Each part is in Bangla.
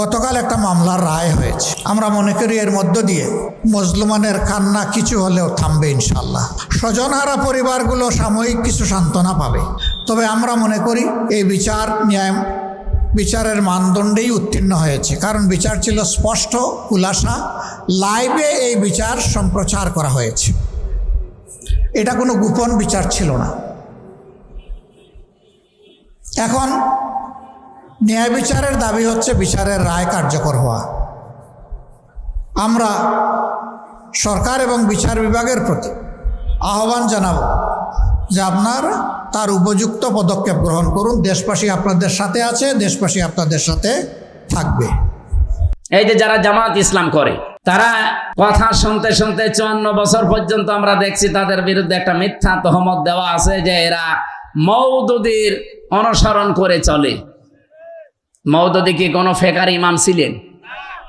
গতকাল একটা মামলার রায় হয়েছে। আমরা মনে করি এর মধ্য দিয়ে মজলুমানের কান্না কিছু হলেও থামবে ইনশাল্লাহ স্বজনহারা পরিবারগুলো সাময়িক কিছু সান্ত্বনা পাবে। তবে আমরা মনে করি এই বিচার ন্যায়, বিচারের মানদণ্ডেই উত্তীর্ণ হয়েছে। কারণ বিচার ছিল স্পষ্ট, খুলাসা, লাইভে এই বিচার সম্প্রচার করা হয়েছে। এটা কোনো গোপন বিচার ছিল না। এখন ন্যায় বিচারের দাবি হচ্ছে বিচারের রায় কার্যকর হওয়া। আমরা সরকার এবং বিচার বিভাগের প্রতি আহ্বান জানাব যে আপনার তার উপযুক্ত পদক্ষেপ গ্রহণ করুন। দেশবাসী আপনাদের সাথে আছে, দেশবাসী আপনাদের সাথে থাকবে। এই যে যারা জামাত ইসলাম করে, তারা কথা শুনতে শুনতে চুয়ান্ন বছর পর্যন্ত আমরা দেখছি তাদের বিরুদ্ধে একটা মিথ্যা তহমত দেওয়া আছে যে এরা মৌদুদির অনুসরণ করে চলে। মৌদুদি কি কোনো ফেকার ইমাম ছিলেন?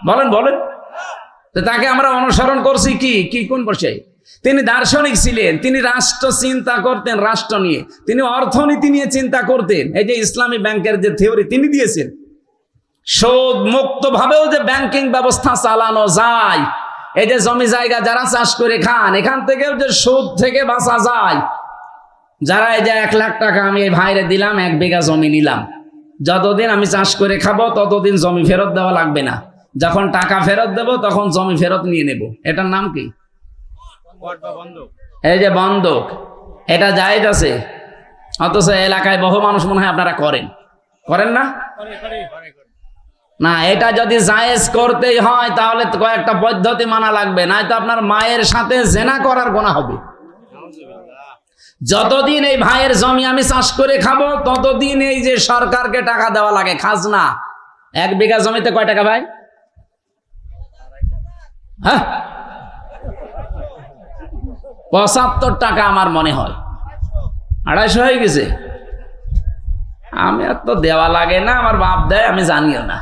বলেন বলেন। তো তাকে আমরা অনুসরণ করছি কি? কি কোন বসে তিনি দার্শনিক ছিলেন, তিনি রাষ্ট্র চিন্তা করতেন, রাষ্ট্র নিয়ে। তিনি অর্থনীতি নিয়ে চিন্তা করতেন। এই যে ইসলামী ব্যাংকের যে থিওরি তিনি দিয়েছেন। সুদ মুক্ত ভাবেও যে ব্যাংকিং ব্যবস্থা চালানো যায়, এই যে জমি জায়গা যারা চাষ করে খান, এখান থেকেও যে সুদ থেকে বাঁচা যায়। যারা এই যে এক লাখ টাকা আমি এই ভাইরে দিলাম, এক বিঘা জমি নিলাম। যতদিন আমি চাষ করে খাব, ততদিন জমি ফেরত দেওয়া লাগবে না। যখন টাকা ফেরত দেব, তখন জমি ফেরত নিয়ে নেব। এটার নাম কি? এই যে বন্ধক। এটা জায়েজ আছে? অথচ এলাকায় বহু মানুষ মনে হয় আপনারা করেন। করেন না? না, এটা যদি জায়েজ করতেই হয়, তাহলে কয়েকটা পদ্ধতি মানা লাগবে। নয়তো আপনার মায়ের সাথে জেনা করার গোনা হবে। যতদিন এই ভাইয়ের জমি আমি চাষ করে খাব, ততদিন এই যে সরকারকে টাকা দেওয়া লাগে, খাজনা। এক বিঘা জমিতে কয় টাকা ভাই? হ্যাঁ? পঁচাত্তর টাকা আমার মনে হয়। আড়াইশো হয়ে গেছে। আমি আর তো দেওয়া লাগে না, আমার বাপ দেয়, আমি জানিও না।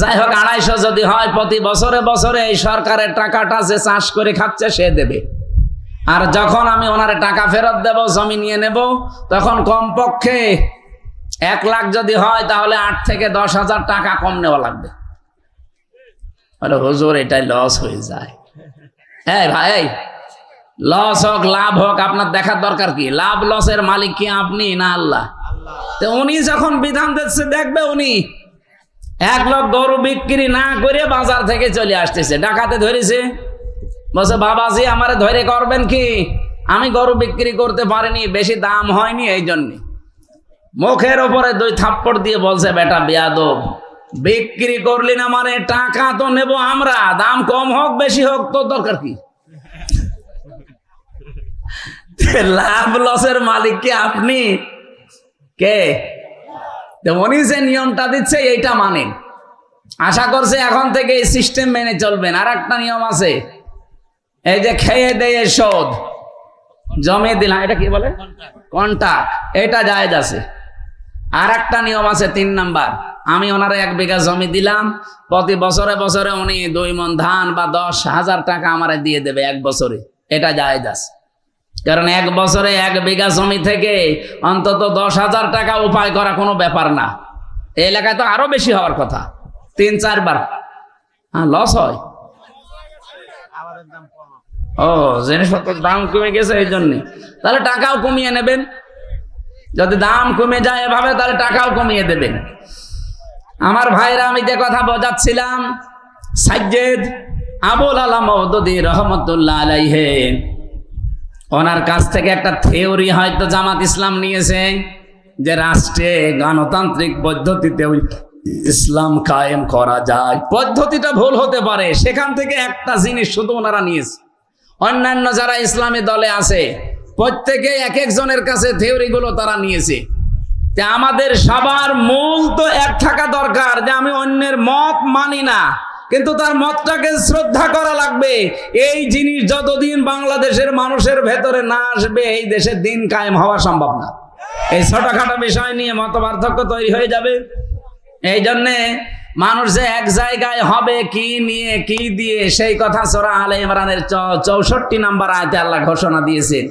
যাই হোক, আড়াইশো যদি হয়, প্রতি বছরে বছরে এই সরকারের টাকাটা যে চাষ করে খাচ্ছে, সে দেবে। আর যখন আমি ওনার টাকা ফেরত দেব জমি নিয়ে নেব তখন কমপক্ষে এক লাখ যদি হয় তাহলে আট থেকে দশ হাজার টাকা কম নেওয়া লাগবে। আরে হুজুর এটাই লস হয়ে যায়। হ্যাঁ ভাই লস হোক লাভ হোক আপনার দেখার দরকার কি? লাভ লসের মালিক কি আপনি না আল্লাহ। তো উনি যখন বিধান দিচ্ছে দেখবে উনি এক লোক গরু বিক্রি না করে বাজার থেকে চলে আসতেছে। ডাকাতে ধরেছে। বলছে, বাবাজি, আমারে ধরে করবেন কি? আমি গরু বিক্রি করতে পারিনি, বেশি দাম হয়নি এই জন্য। মুখের ওপরে দুই থাপ্পড় দিয়ে বলছে, বেটা, বেয়াদব, বিক্রি করলি না মানে টাকা তো নেব আমরা, দাম কম হোক, বেশি হোক তো দরকার কি? লাভ লসের মালিক কি আপনি? কে? উনি যে নিয়মটা দিচ্ছে, এইটা মানেন আশা করছে এখন থেকে এই সিস্টেম মেনে চলবেন। আর একটা নিয়ম আছে এই যে খেয়ে দেয়ে শোধ জমে দিলাম। এটা কি বলে? কন্টাক্ট এটা জায়েজ আছে। আর একটা নিয়ম আছে তিন নাম্বার। আমি ওনারা এক বিঘা জমি দিলাম। প্রতি বছরে বছরে উনি দুই মন ধান বা দশ হাজার টাকা আমারে দিয়ে দেবে এক বছরে। এটা জায়েজ আছে। কারণ এক বছরে এক বিঘা জমি থেকে অন্তত দশ হাজার টাকা উপায় করা কোনো ব্যাপার না। এই এলাকায় তো আরও বেশি হওয়ার কথা। তিন চারবার। হ্যাঁ লস হয়। ও, জিনিসপত্রের দাম কমে গেছে এই জন্য তাহলে টাকাও কমিয়ে নেবেন। যদি দাম কমে যায় এভাবে, তাহলে টাকাও কমিয়ে দেবেন। আমার ভাইরা, আমি যে কথা বোঝাচ্ছিলাম, সাজ্জেদ আবুল আলাম রহমতুল্লাহ আলাইহে। ওনার কাছ থেকে একটা থিওরি হয়তো জামাত ইসলাম নিয়েছে, যে রাষ্ট্রে গণতান্ত্রিক পদ্ধতিতে ইসলাম কায়েম করা যায়। পদ্ধতিটা ভুল হতে পারে। সেখান থেকে একটা জিনিস শুধু ওনারা নিয়েছে। অন্যান্য যারা ইসলামী দলে আছে প্রত্যেকে এক একজনের কাছে থিওরিগুলো তারা নিয়েছে। যে আমাদের সবার মূল তো এক থাকা দরকার যে আমি অন্যের মত মানি না, কিন্তু তার মতটাকে শ্রদ্ধা করা লাগবে। এই জিনিস যতদিন বাংলাদেশের মানুষের ভেতরে না আসবে, এই দেশের দিন কায়েম হওয়া সম্ভব না। এই ছোটখাটো বিষয় নিয়ে মত পার্থক্য তৈরি হয়ে যাবে। এই জন্যে মানুষ যে এক জায়গায় হবে কি নিয়ে কি দিয়ে সেই কথা সোরা আলে ইমরানের চৌষট্টি নাম্বার আয়তে আল্লাহ ঘোষণা দিয়েছেন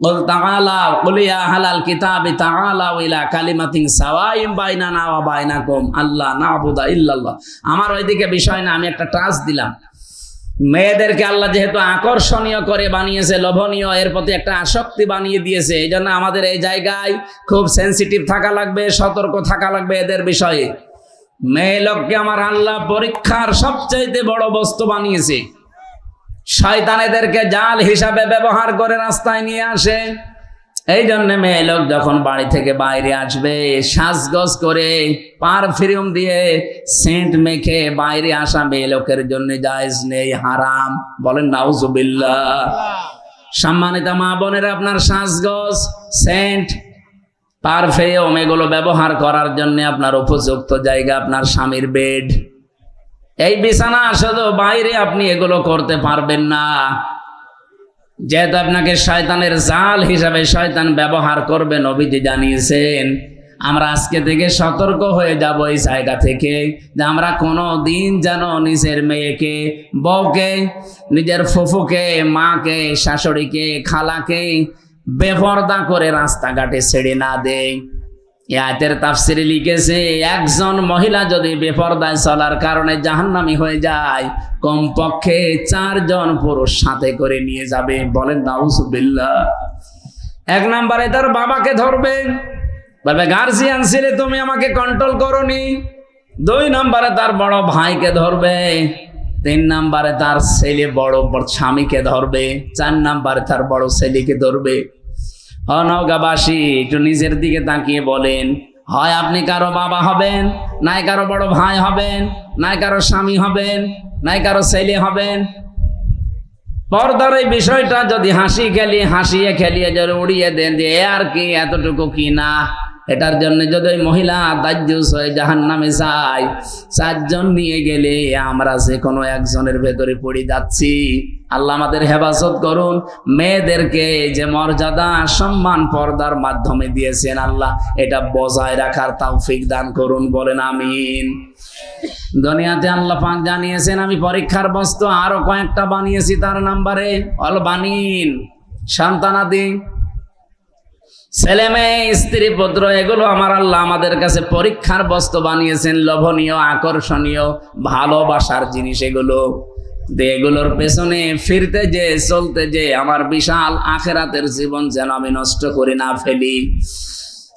قل تعالوا قل يا أهل الكتاب تعالوا إلى كلمة سواء بيننا وبينكم আল্লাহ نعبد إلا الله আমার ওইদিকে বিষয় না আমি একটা টাচ দিলাম মেয়েদেরকে আল্লাহ যেহেতু আকর্ষণীয় করে বানিয়েছে লোভনীয় এর প্রতি একটা আসক্তি বানিয়ে দিয়েছে এই জন্য আমাদের এই জায়গায় খুব সেন্সিটিভ থাকা লাগবে সতর্ক থাকা লাগবে এদের বিষয়ে মেয়ে লোককে আমার আল্লাহ পরীক্ষার সবচাইতে বড় বস্তু বানিয়েছে। শয়তান এদেরকে জাল হিসাবে ব্যবহার করে রাস্তায় নিয়ে আসে। এই জন্য মেয়ে লোক যখন বাড়ি থেকে বাইরে আসবে, সাজগজ করে পারফিউম দিয়ে সেন্ট মেখে বাইরে আসা মেয়ে লোকের জন্য জায়েজ নেই, হারাম। বলেন, নাউজুবিল্লাহ। সম্মানিত মা বোনের, আপনার সাজগজ, সেন্ট পারফিউম এগুলো ব্যবহার করার জন্য আপনার উপযুক্ত জায়গা, আপনার স্বামীর বেড। এই বিছানা শুধু বাইরে আপনি এগুলো করতে পারবেন না। যেহেতু আপনাকে শয়তানের জাল হিসাবে শয়তান ব্যবহার করবে, নবীজি জানিয়েছেন, আমরা আজকে থেকে সতর্ক হয়ে যাব এই জায়গা থেকে, যে আমরা কোনো দিন যেন নিজের মেয়েকে, বউকে, নিজের ফুফুকে, মাকে, শাশুড়িকে, খালাকে বেপর্দা করে রাস্তাঘাটে ছেড়ে না দেয়। ইয়াতের তাফসিরে লিখেছে, একজন মহিলা যদি বেপরদায় চলার কারণে জাহান্নামি হয়ে যায়, কমপক্ষে চারজন পুরুষ সাথে করে নিয়ে যাবে বলেন নাউজুবিল্লাহ এক নম্বরে, তার বাবাকে ধরবে? বলবে গার্জিয়ান ছেলে, তুমি আমাকে কন্ট্রোল করনি। দুই নম্বরে, তার বড় ভাইকে ধরবে। তিন নম্বরে, তার ছেলে বড় স্বামীকে ধরবে। চার নম্বরে, তার বড় ছেলেকে ধরবে। অনগাবাসী একটু নিজের দিকে তাকিয়ে বলেন, হয় আপনি কারও বাবা হবেন, নাই কারও বড় ভাই হবেন, নাই কারও স্বামী হবেন, নাই কারও ছেলে হবেন? পর্দার এই বিষয়টা যদি হাসি খেলি, হাসিয়ে খেলিয়ে যদি উড়িয়ে দেন যে আর কি, এতটুকু কি না? এটার জন্য যদি মহিলা দাজ্জুস হয়ে জাহান নামে যায়, চারজন নিয়ে গেলে আমরা যে কোনো একজনের ভেতরে পড়ে যাচ্ছি। আল্লাহ আমাদের হেফাজত করুন। মেয়েদেরকে যে মর্যাদা, সম্মান পর্দার মাধ্যমে দিয়েছেন আল্লাহ, এটা বজায় রাখার তৌফিক দান করুন, বলেন আমিন। দুনিয়াতে আল্লাহ পাক জানিয়েছেন, আমি পরীক্ষার বস্তু আরও কয়েকটা বানিয়েছি তার নাম্বারে। অল বানিন, সন্তানাদি ছেলে মেয়ে, স্ত্রী, পুত্র, এগুলো আমার আল্লাহ আমাদের কাছে পরীক্ষার বস্তু বানিয়েছেন, লোভনীয়, আকর্ষণীয়, ভালোবাসার জিনিস এগুলো। এগুলোর পেছনে ফিরতে যে, চলতে যে, আমার বিশাল আখেরাতের জীবন যেন আমি নষ্ট করে না ফেলি।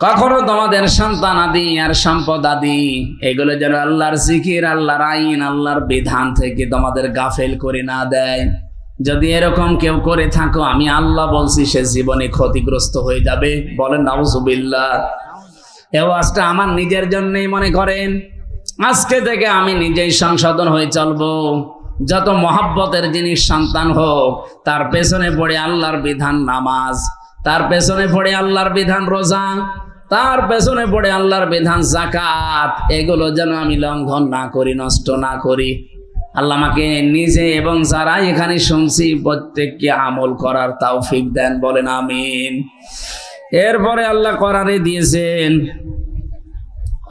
কখনো তোমাদের সন্তান আদি আর সম্পদ আদি, এগুলো যেন আল্লাহর জিকির, আল্লাহর আইন, আল্লাহর বিধান থেকে তোমাদের গাফেল করে না দেয়। যদি এরকম কেউ করে থাকো, আমি আল্লাহ বলছি, সে জীবনে ক্ষতিগ্রস্ত হয়ে যাবে। বলেন, নাউজুবিল্লাহ। এ ওয়াজটা আমার নিজের জন্যই মনে করেন। আজকে থেকে আমি নিজেই সংশোধন হয়ে চলবো। যত মহাব্বতের জিনিস সন্তান হোক, তার পেছনে পড়ে আল্লাহর বিধান নামাজ, তার পেছনে পড়ে আল্লাহর বিধান রোজা তার পেছনে পড়ে আল্লাহর বিধান জাকাত এগুলো যেন আমি লঙ্ঘন না করি নষ্ট না করি আল্লাহ আমাকে নিজে এবং যারা এখানে শুনছি প্রত্যেককে আমল করার তৌফিক দেন বলেন আমিন এরপরে আল্লাহ করারে দিয়েছেন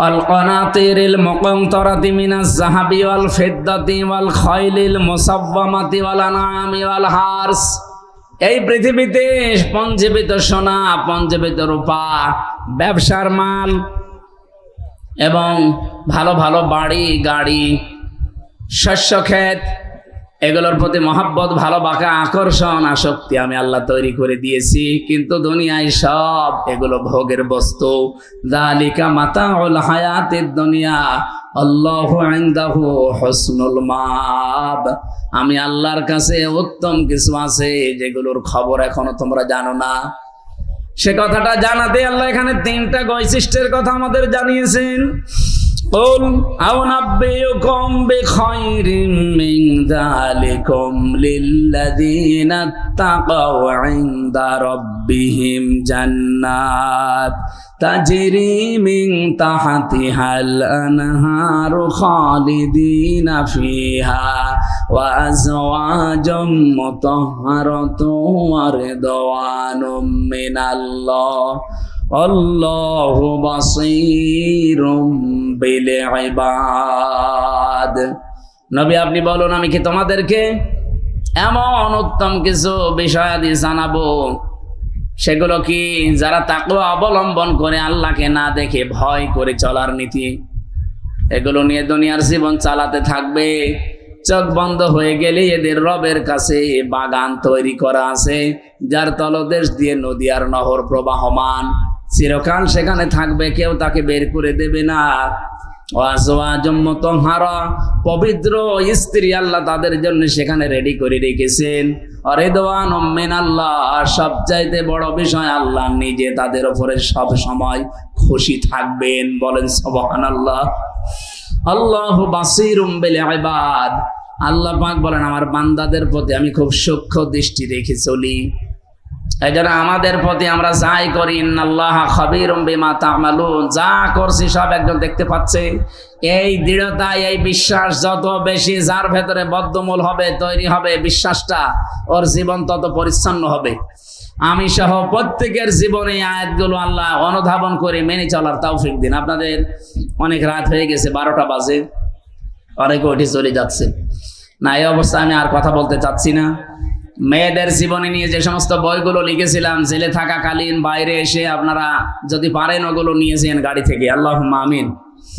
القناطير المقنطرة من الذهب والفضة والخيل المصومة والأنعام والحرث এই পৃথিবীতে পঞ্জীবিত সোনা, পঞ্জীবিত রূপা, ব্যবসার মাল এবং ভালো ভালো বাড়ি, গাড়ি, শস্য ক্ষেত এগুলোর প্রতি মহাব্বত, ভালোবাসা, আকর্ষণ, আসক্তি আমি আল্লাহ তৈরি করে দিয়েছি। কিন্তু দুনিয়ায় সব এগুলো ভোগের বস্তু। দালিকা মাতা হায়াতের দুনিয়া, আল্লাহ ইনদাহু হসনুল মাব আমি আল্লাহর কাছে উত্তম কিছু আছে যেগুলোর খবর এখনও তোমরা জানো না। সে কথাটা জানাতে আল্লাহ এখানে তিনটা বৈশিষ্ট্যের কথা আমাদের জানিয়েছেন। قل أنبئكم بخير من ذلكم للذين اتقوا عند ربهم جنات تجري من تحتها الأنهار خالدين فيها وأزواج مطهرة ورضوان من الله আল্লাহ নবী, আপনি বলুন, আমি কি তোমাদেরকে এমন উত্তম কিছু বিষয়াদি জানাব? সেগুলো কি যারা তাকে অবলম্বন করে আল্লাহকে না দেখে ভয় করে চলার নীতি? এগুলো নিয়ে দুনিয়ার জীবন চালাতে থাকবে। চোখ বন্ধ হয়ে গেলে এদের রবের কাছে বাগান তৈরি করা আছে, যার তলদেশ দিয়ে নদী আর নহর প্রবাহমান। চিরকাল সেখানে থাকবে, কেউ তাকে বের করে দেবে না। পবিত্র স্ত্রী আল্লাহ তাদের জন্য সেখানে রেডি করে রেখেছেন। অরেদওয়ান মেন আল্লাহ আর সবচাইতে বড় বিষয় আল্লাহ নিজে তাদের ওপরে সব সময় খুশি থাকবেন। বলেন সবহান আল্লাহ আল্লাহ বাসিরুম বিল আল্লাহ পাক বলেন, আমার বান্দাদের প্রতি আমি খুব সূক্ষ্ম দৃষ্টি রেখে চলি। এই জন্য আমাদের প্রতি আমরা যাই করি আল্লাহ খবিরুম বিমা যা করছি সব একজন দেখতে পাচ্ছে। এই দৃঢ়তা এই বিশ্বাস যত বেশি যার ভেতরে বদ্ধমূল হবে, তৈরি হবে বিশ্বাসটা ওর জীবন তত পরিচ্ছন্ন হবে। আমি সহ প্রত্যেকের জীবনে আয়াতগুলো আল্লাহ অনুধাবন করে মেনে চলার তৌফিক দিন। আপনাদের অনেক রাত হয়ে গেছে, বারোটা বাজে। অনেকে উঠে চলে যাচ্ছে। না, এই অবস্থায় আমি আর কথা বলতে চাচ্ছি না। মেয়েদের জীবনে নিয়ে যে সমস্ত বইগুলো লিখেছিলাম, জেলে থাকাকালীন বাইরে এসে আপনারা যদি পারেন ওগুলো নিয়ে যেন গাড়ি থেকে। আল্লাহ আমিন।